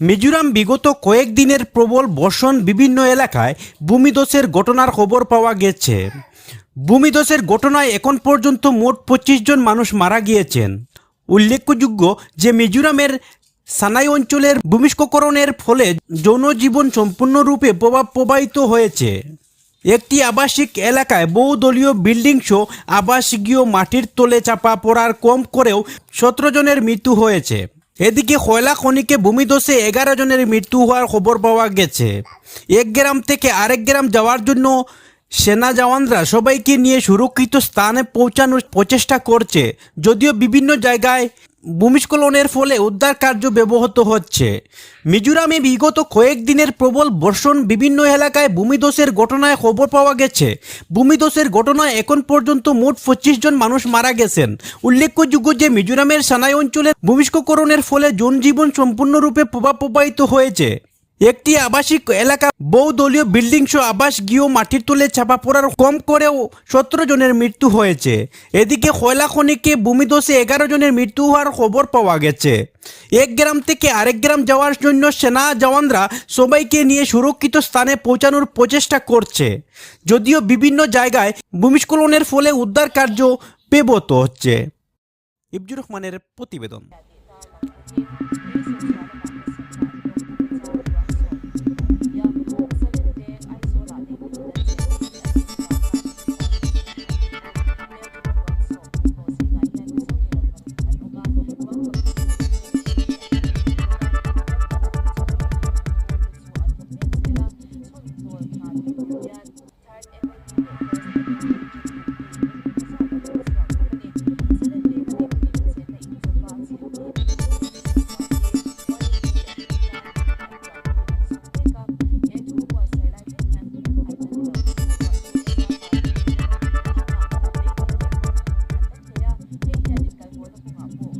মিজোরাম বিগত কয়েকদিনের প্রবল বর্ষণ বিভিন্ন এলাকায় ভূমিধসের ঘটনার খবর পাওয়া গেছে। ভূমিধসের ঘটনায় এখন পর্যন্ত মোট পঁচিশ জন মানুষ মারা গিয়েছেন। উল্লেখযোগ্য যে মিজোরামের সানাই অঞ্চলের ভূমিষ্ককরণের ফলে জনজীবন সম্পূর্ণরূপে প্রভাব প্রবাহিত হয়েছে। একটি আবাসিক এলাকায় বহুদলীয় বিল্ডিং সহ আবাসিকীয় মাটির তলে চাপা পড়ার কম করেও সতেরো জনের মৃত্যু হয়েছে। এদিকে কয়লা খনিকে ভূমিধসে এগারো জনের মৃত্যু হওয়ার খবর পাওয়া গেছে। এক গ্রাম থেকে আরেক গ্রাম যাওয়ার জন্য সেনা জওয়ানরা সবাইকে নিয়ে সুরক্ষিত স্থানে পৌঁছানোর প্রচেষ্টা করছে, যদিও বিভিন্ন জায়গায় ভূমিস্খলনের ফলে উদ্ধার কার্য ব্যবহত হচ্ছে। মিজোরামে বিগত কয়েকদিনের প্রবল বর্ষণ বিভিন্ন এলাকায় ভূমিধসের ঘটনায় খবর পাওয়া গেছে। ভূমিধসের ঘটনায় এখন পর্যন্ত মোট পঁচিশ জন মানুষ মারা গেছেন। উল্লেখযোগ্য যে মিজোরামের সানাই অঞ্চলের ভূমিস্খলনের ফলে জনজীবন সম্পূর্ণরূপে প্রভাব প্রবাহিত হয়েছে। একটি আবাসিক এলাকা, বহুদলীয় বিল্ডিং সহ আবাস গৃহ মাটির তুলে চাপা পড়ার কম করেও সতেরো জনের মৃত্যু হয়েছে। এদিকে কয়লা খনিকে ভূমিধসে এগারো জনের মৃত্যু হওয়ার খবর পাওয়া গেছে। এক গ্রাম থেকে আরেক গ্রাম যাওয়ার জন্য সেনা জওয়ানরা সবাইকে নিয়ে সুরক্ষিত স্থানে পৌঁছানোর প্রচেষ্টা করছে। যদিও বিভিন্ন জায়গায় ভূমিস্খলনের ফলে উদ্ধার কার্য বেবত হচ্ছে। ইবজুর রহমানের প্রতিবেদন। 跑步